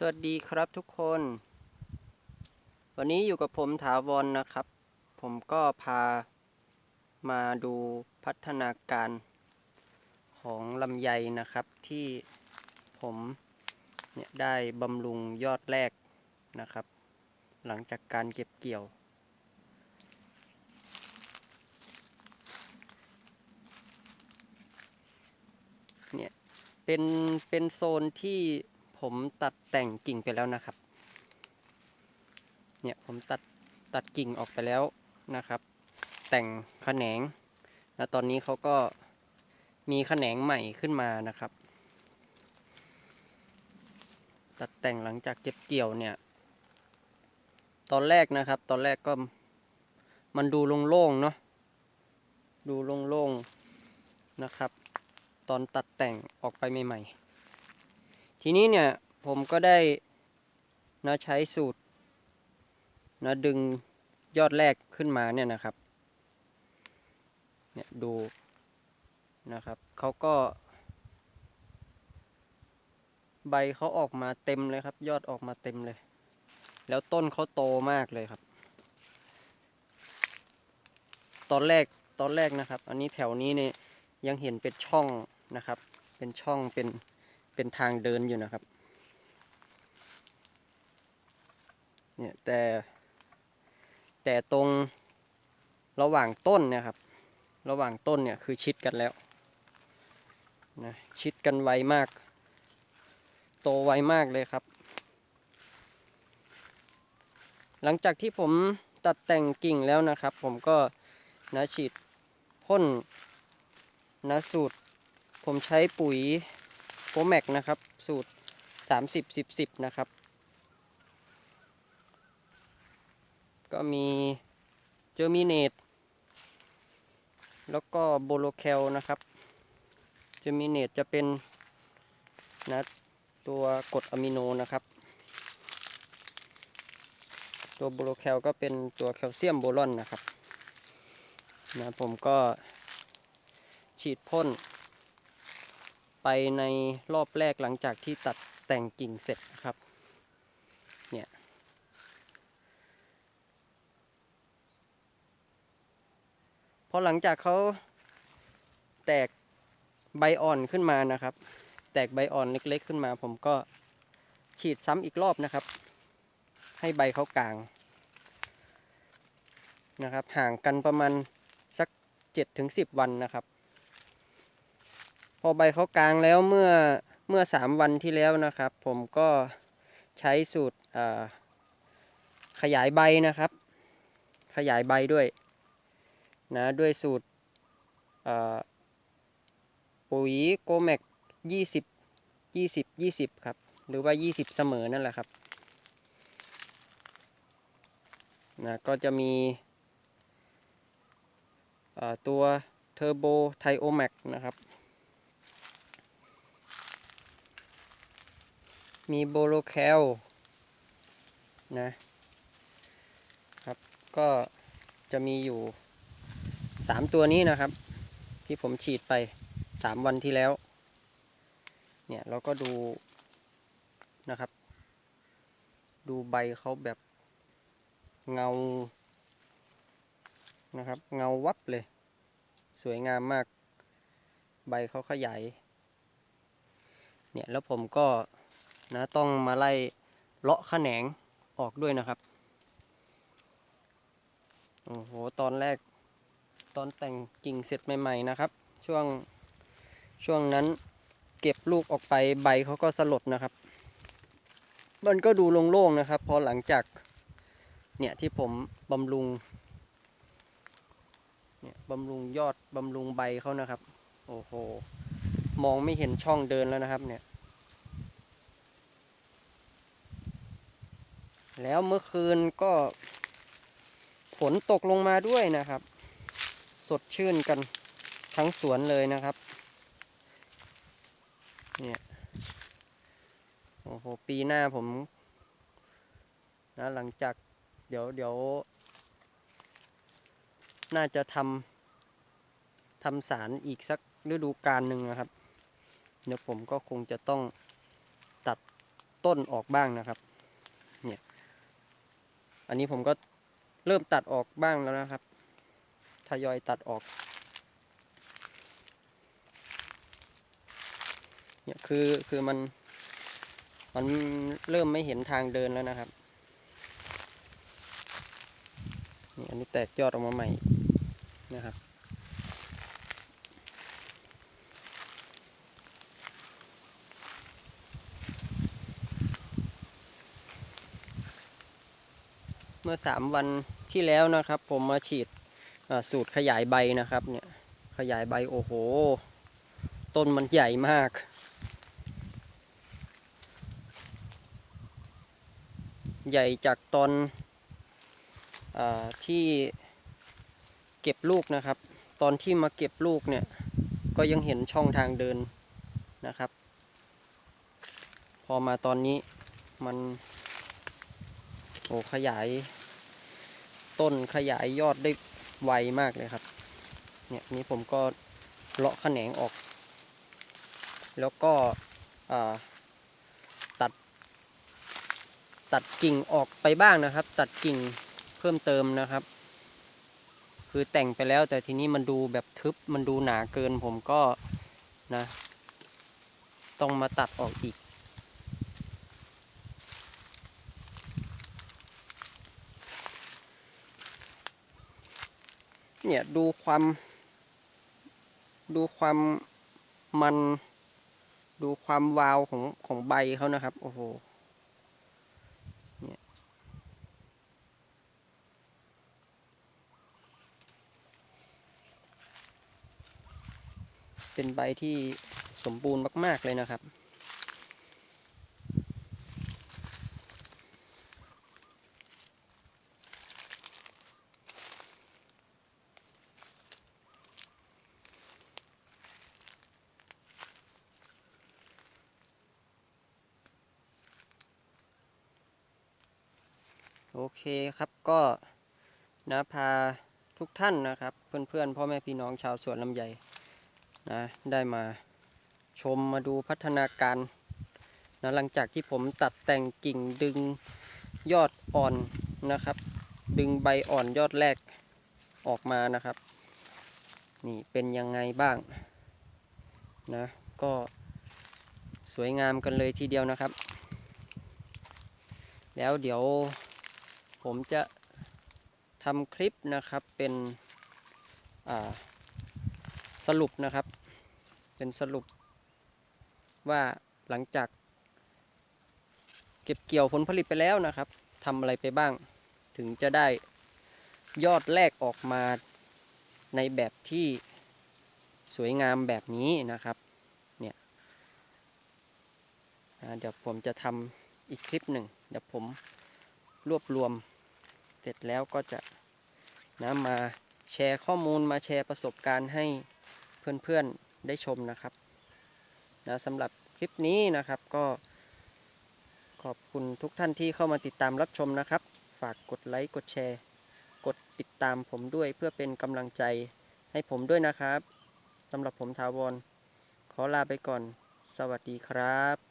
สวัสดีครับทุกคน วันนี้อยู่กับผมถาวรนนะครับ ผมก็พามาดูพัฒนาการของลำไยนะครับที่ผมเนี่ยได้บำรุงยอดแรกนะครับ หลังจากการเก็บเกี่ยว เนี่ยเป็นเป็นโซนที่ ผมตัดแต่งกิ่งไปแล้วนะครับ เนี่ยผมตัดตัดกิ่งออกไปแล้วนะครับ แต่งแขนง แล้วตอนนี้เขาก็มีแขนงใหม่ขึ้นมานะครับ ตัดแต่งหลังจากเก็บเกี่ยวเนี่ย ตอนแรกนะครับ ตอนแรกก็มันดูโล่งๆเนาะ ดูโล่งๆนะครับ ตอนตัดแต่งออกไปใหม่ๆ ทีนี้เนี่ยผมก็ได้นะใช้สูตรนะดึงยอดแรกขึ้นมาเนี่ยนะครับ เนี่ยดูนะครับเขาก็ ใบเขาออกมาเต็มเลยครับ ยอดออกมาเต็มเลย แล้วต้นเขาโตมากเลยครับ ตอนแรกตอนแรกนะครับ อันนี้แถวนี้เนี่ยยังเห็นเป็นช่องนะครับ เป็นช่องเป็น เป็นทางเดินอยู่นะครับ เนี่ยแต่แต่ตรงระหว่างต้นเนะครับ ระหว่างต้นเนี่ยคือชิดกันแล้วนะชิดกันไวมาก โตไวมากเลยครับ หลังจากที่ผมตัดแต่งกิ่งแล้วนะครับ ผมก็นะฉีดพ่นนะสูตร ผมใช้ปุ๋ย โปแมกนะครับ สูตร 30 10 10 นะครับ ก็มีเจอร์มิเนตแล้วก็โบโลแคลนะครับ เจอร์มิเนตจะเป็นนะตัวกรดอะมิโนนะครับ ตัวโบโลแคลก็เป็นตัวแคลเซียมโบรอนนะครับนะผมก็ฉีดพ่น ไปในรอบแรกหลังจากที่ตัดแต่งกิ่งเสร็จนะครับ เนี่ย พอหลังจากเขาแตกใบอ่อนขึ้นมานะครับ แตกใบอ่อนเล็กๆขึ้นมา ผมก็ฉีดซ้ำอีกรอบนะครับ ให้ใบเขากลางนะครับ ห่างกันประมาณสัก 7-10 วันนะครับ อใบเขากลางแล้วเมื่อเมื่อสามวันที่แล้วนะครับ ผมก็ใช้สูตรขยายใบนะครับ ขยายใบด้วยนะด้วยสูตรปุ๋ยโกแมก20 20 20 ครับ หรือว่า 20 เสมอนั่นแหละครับนะก็จะมีตัวเทอร์โบไทโอแมกนะครับ มีโบโลแคลนะครับ ก็จะมีอยู่ 3 ตัวนี้นะครับ ที่ผมฉีดไป 3 วันที่แล้ว เนี่ยเราก็ดูนะครับ ดูใบเขาแบบเงานะครับ เงาวับเลย สวยงามมาก ใบเขาขยาย เนี่ยแล้วผมก็ นะต้องมาไล่เลาะแขนงออกด้วยนะครับ โอ้โห ตอนแรกตอนแต่งกิ่งเสร็จใหม่ๆนะครับ ช่วงช่วงนั้นเก็บลูกออกไปใบเขาก็สลดนะครับ มันก็ดูโล่งๆนะครับ พอหลังจากเนี่ยที่ผมบำรุงเนี่ยบำรุงยอดบำรุงใบเขานะครับ โอ้โห มองไม่เห็นช่องเดินแล้วนะครับเนี่ย แล้วเมื่อคืนก็ ฝนตกลงมาด้วยนะครับ สดชื่นกันทั้งสวนเลยนะครับ เนี่ยโอ้โห ปีหน้าผมนะหลังจากเดี๋ยวเดี๋ยว น่าจะทำทำสารอีกสักฤดูกาลหนึ่งนะครับ เดี๋ยวผมก็คงจะต้องตัดต้นออกบ้างนะครับ อันนี้ผมก็เริ่มตัดออกบ้างแล้วนะครับ ทยอยตัดออก เนี่ยคือคือมัน มันเริ่มไม่เห็นทางเดินแล้วนะครับ นี่อันนี้แตกยอดออกมาใหม่นะครับ เมื่อสามวันที่แล้วนะครับ ผมมาฉีดสูตรขยายใบนะครับ เนี่ยขยายใบโอ้โห ต้นมันใหญ่มากใหญ่จากตอนอที่เก็บลูกนะครับ ตอนที่มาเก็บลูกเนี่ย ก็ยังเห็นช่องทางเดินนะครับ พอมาตอนนี้มัน โอ้ขยาย ต้นขยายยอดได้ไวมากเลยครับ เนี่ยนี่ผมก็เลาะแขนงออก แล้วก็ตัด ตัดกิ่งออกไปบ้างนะครับ ตัดกิ่งเพิ่มเติมนะครับ คือแต่งไปแล้วแต่ทีนี้มันดูแบบทึบมันดูหนาเกินผมก็นะ ต้องมาตัดออกอีก เนี่ยดูความ ดูความมัน ดูความวาวของของใบเขานะครับ โอ้โหเนี่ยเป็นใบที่สมบูรณ์มาก ๆ เลยนะครับ โอเคครับก็นะพาทุกท่านนะครับ เพื่อนๆพ่อแม่พี่น้องชาวสวนลำไยนะได้มาชมมาดูพัฒนาการนะหลังจากที่ผมตัดแต่งกิ่งดึงยอดอ่อนนะครับ ดึงใบอ่อนยอดแรกออกมานะครับ นี่เป็นยังไงบ้างนะก็สวยงามกันเลยทีเดียวนะครับ แล้วเดี๋ยว ผมจะทำคลิปนะครับเป็นสรุปนะครับ เป็นสรุปว่าหลังจาก เก็บเกี่ยวผลผลิตไปแล้วนะครับทำอะไรไปบ้าง ถึงจะได้ยอดแรกออกมาในแบบที่สวยงามแบบนี้นะครับเนี่ยเดี๋ยวผมจะทำอีกคลิปหนึ่งเดี๋ยวผมรวบรวม สร็จแล้วก็จะนะมาแชร์ข้อมูลมาแชร์ประสบการณ์ให้เพื่อนๆได้ชมนะครับนะสำหรับคลิปนี้นะครับก็ ขอบคุณทุกท่านที่เข้ามาติดตามรับชมนะครับ ฝากกดไลค์กดแชร์ กดติดตามผมด้วยเพื่อเป็นกำลังใจให้ผมด้วยนะครับสำหรับผมทาวรขอลาไปก่อน สวัสดีครับ